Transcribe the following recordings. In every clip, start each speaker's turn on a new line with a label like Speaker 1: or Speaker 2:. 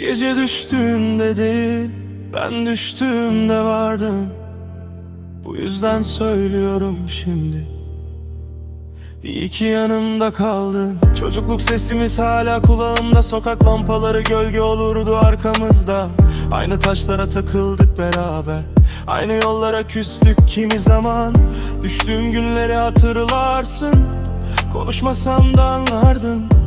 Speaker 1: Gece düştüğünde değil Ben düştüğümde vardın. Bu yüzden söylüyorum şimdi. İyi ki yanımda kaldın. Çocukluk sesimiz hala kulağımda. Sokak lampaları gölge olurdu arkamızda. Aynı taşlara takıldık beraber. Aynı yollara küstük kimi zaman. Düştüğüm günleri hatırlarsın. Konuşmasam da anlardın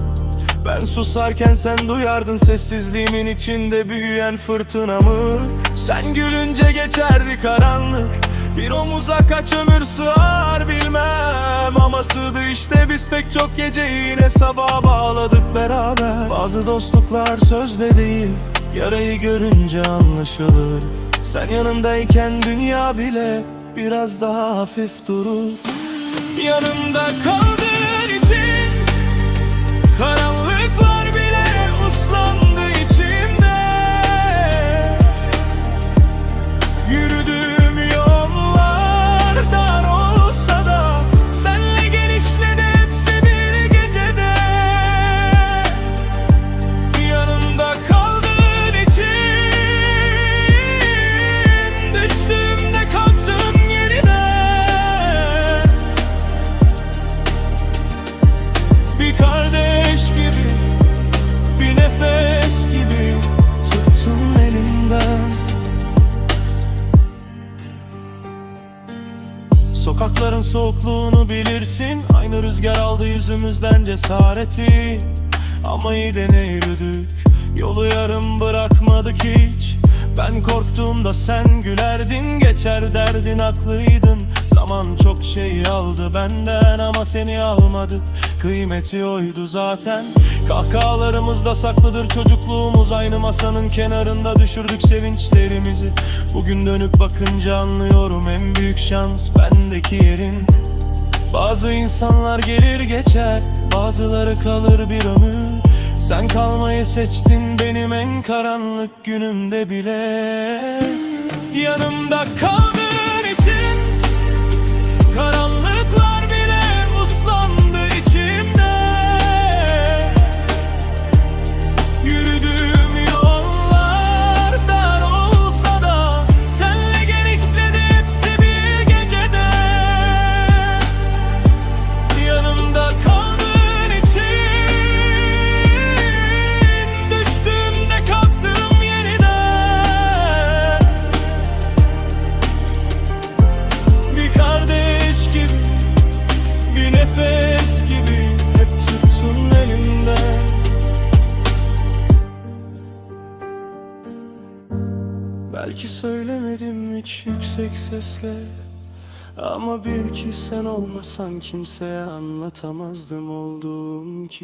Speaker 1: ben susarken sen duyardın sessizliğimin içinde büyüyen fırtınamı. Sen gülünce geçerdi karanlık Bir omuza kaç ömür sığar bilmem. Ama sığdı işte biz pek çok geceyi yine sabaha bağladık beraber. Bazı dostluklar sözde değil Yarayı görünce anlaşılır. Sen yanımdayken dünya bile biraz daha hafif durur. Yanımda kaldığın Bir kardeş gibi Bir nefes gibi Tuttun elimden. Sokakların soğukluğunu bilirsin Aynı rüzgar aldı yüzümüzden cesareti. Ama iyi de yürüdük Yolu yarım bırakmadık hiç Ben korktuğumda sen gülerdin Geçer derdin haklıydın. Zaman çok şey aldı benden Ama seni almadı. Kıymeti oydu zaten. Kahkahalarımızda saklıdır çocukluğumuz. Aynı masanın kenarında düşürdük sevinçlerimizi. Bugün dönüp bakınca anlıyorum En büyük şans bendeki yerin. Bazı insanlar gelir geçer Bazıları kalır bir ömür Sen kalmayı seçtin benim en karanlık günümde bile. Yanımda kaldığın Belki söylemedim hiç yüksek sesle Ama bil ki sen olmasan kimseye anlatamazdım olduğum kişi